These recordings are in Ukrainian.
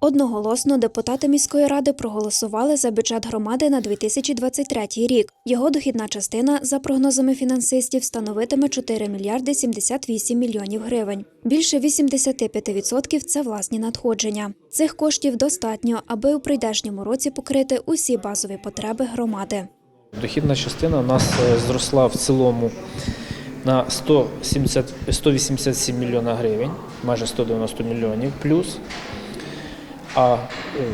Одноголосно депутати міської ради проголосували за бюджет громади на 2023 рік. Його дохідна частина, за прогнозами фінансистів, становитиме 4 мільярди 78 мільйонів гривень. Більше 85% – це власні надходження. Цих коштів достатньо, аби у прийдешньому році покрити усі базові потреби громади. Дохідна частина у нас е, зросла в цілому на 170, 187 мільйона гривень, майже 190 мільйонів плюс. А е,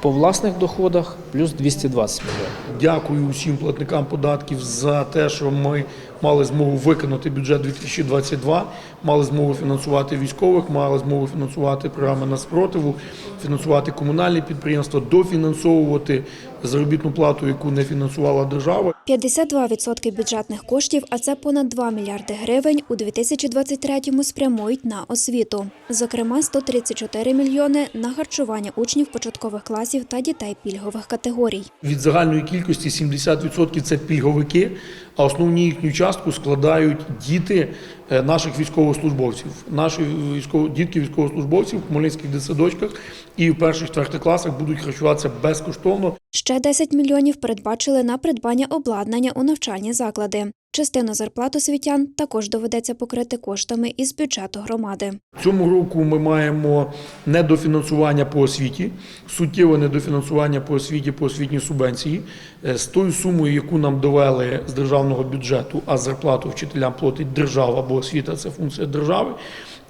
по власних доходах плюс 220 мільйонів. Дякую усім платникам податків за те, що ми мали змогу виконати бюджет 2022, мали змогу фінансувати військових, мали змогу фінансувати програми на спротиву, фінансувати комунальні підприємства, дофінансовувати заробітну плату, яку не фінансувала держава. 52% бюджетних коштів, а це понад 2 мільярди гривень, у 2023-му спрямують на освіту. Зокрема, 134 мільйони на харчування учнів початкових класів та дітей пільгових категорій. Від загальної кількості 70% це пільговики, а основну їхню частку складають діти наших військовослужбовців. Наші військово, дітки військовослужбовців в хмельницьких дитсадочках і в перших четвертих класах будуть харчуватися безкоштовно. Ще 10 мільйонів передбачили на придбання обладнання у навчальні заклади. Частину зарплат освітян також доведеться покрити коштами із бюджету громади. Цьому року ми маємо недофінансування по освіті, суттєве недофінансування по освіті по освітній субвенції Е, з тою сумою, яку нам довели з державного бюджету, а зарплату вчителям платить держава, освіта це функція держави.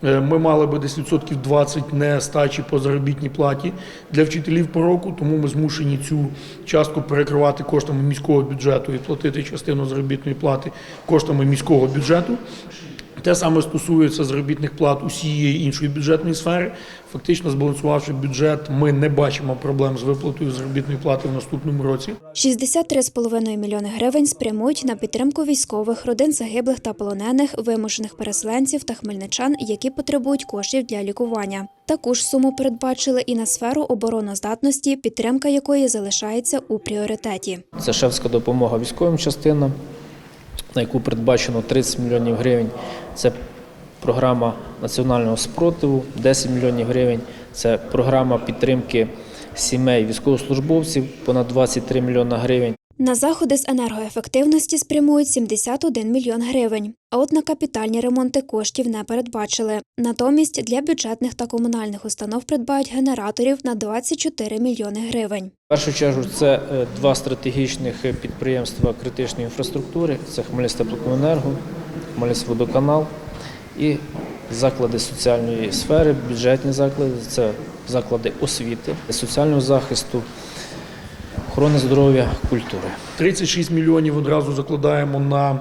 е, Ми мали би десь відсотків 20 нестачі по заробітній платі для вчителів по року, тому ми змушені цю частку перекривати коштами міського бюджету і платити частину заробітної плати коштами міського бюджету. Те саме стосується заробітних плат усієї іншої бюджетної сфери. Фактично, збалансувавши бюджет, ми не бачимо проблем з виплатою заробітної плати в наступному році. 63,5 мільйони гривень спрямують на підтримку військових, родин загиблих та полонених, вимушених переселенців та хмельничан, які потребують коштів для лікування. Таку ж суму передбачили і на сферу обороноздатності, підтримка якої залишається у пріоритеті. Це шефська допомога військовим частинам, на яку передбачено 30 мільйонів гривень. Це програма національного спротиву, 10 мільйонів гривень. Це програма підтримки сімей військовослужбовців, понад 23 мільйона гривень. На заходи з енергоефективності спрямують 71 мільйон гривень. А от на капітальні ремонти коштів не передбачили. Натомість для бюджетних та комунальних установ придбають генераторів на 24 мільйони гривень. В першу чергу це е, два стратегічних підприємства критичної інфраструктури: це Хмельницьтеплокомунерго, Хмельницькводоканал і заклади соціальної сфери, бюджетні заклади, це заклади освіти, соціального захисту, охорони здоров'я, культури. 36 мільйонів одразу закладаємо на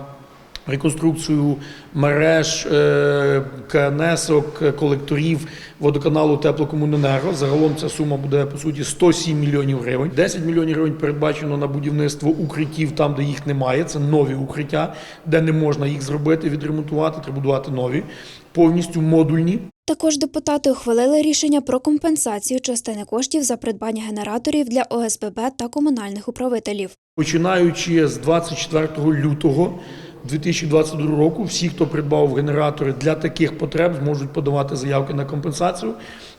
реконструкцію мереж, е, КНСок, колекторів водоканалу Теплокомуненерго. Загалом ця сума буде по суті 107 мільйонів гривень. 10 мільйонів гривень передбачено на будівництво укриттів там, де їх немає. Це нові укриття, де не можна їх зробити, відремонтувати, треба будувати нові, повністю модульні. Також депутати ухвалили рішення про компенсацію частини коштів за придбання генераторів для ОСББ та комунальних управителів. Починаючи з 24 лютого 2022 року, всі, хто придбав генератори для таких потреб, зможуть подавати заявки на компенсацію.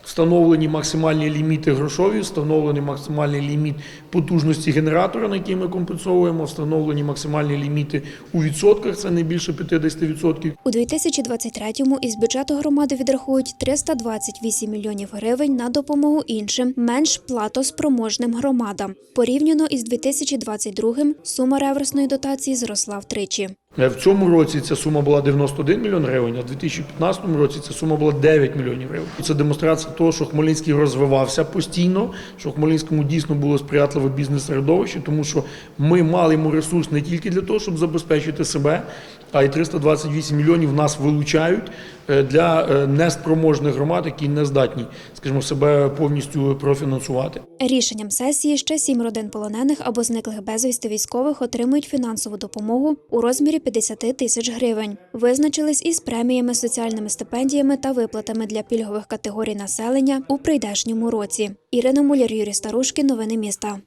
Встановлені максимальні ліміти грошові, встановлений максимальний ліміт потужності генератора, на який ми компенсовуємо, встановлені максимальні ліміти у відсотках, це не більше 50%. У 2023-му із бюджету громади відрахують 328 мільйонів гривень на допомогу іншим, менш платоспроможним громадам. Порівняно із 2022-м сума реверсної дотації зросла втричі. Е, В цьому році ця сума була 91 мільйон гривень, а в 2015 році ця сума була 9 мільйонів гривень. Це демонстрація того, що Хмельницький розвивався постійно, що Хмельницькому дійсно було сприятливе бізнес-середовище, тому що ми мали йому ресурс не тільки для того, щоб забезпечити себе, а й 328 мільйонів нас вилучають для е, неспроможних громад, які не здатні, скажімо, себе повністю профінансувати. Рішенням сесії ще сім родин полонених або зниклих безвісти військових отримують фінансову допомогу у розмірі 50 тисяч гривень. Визначились із преміями, соціальними стипендіями та виплатами для пільгових категорій населення у прийдешньому році. Ірина Муляр, Юрій Старушкін. Новини міста.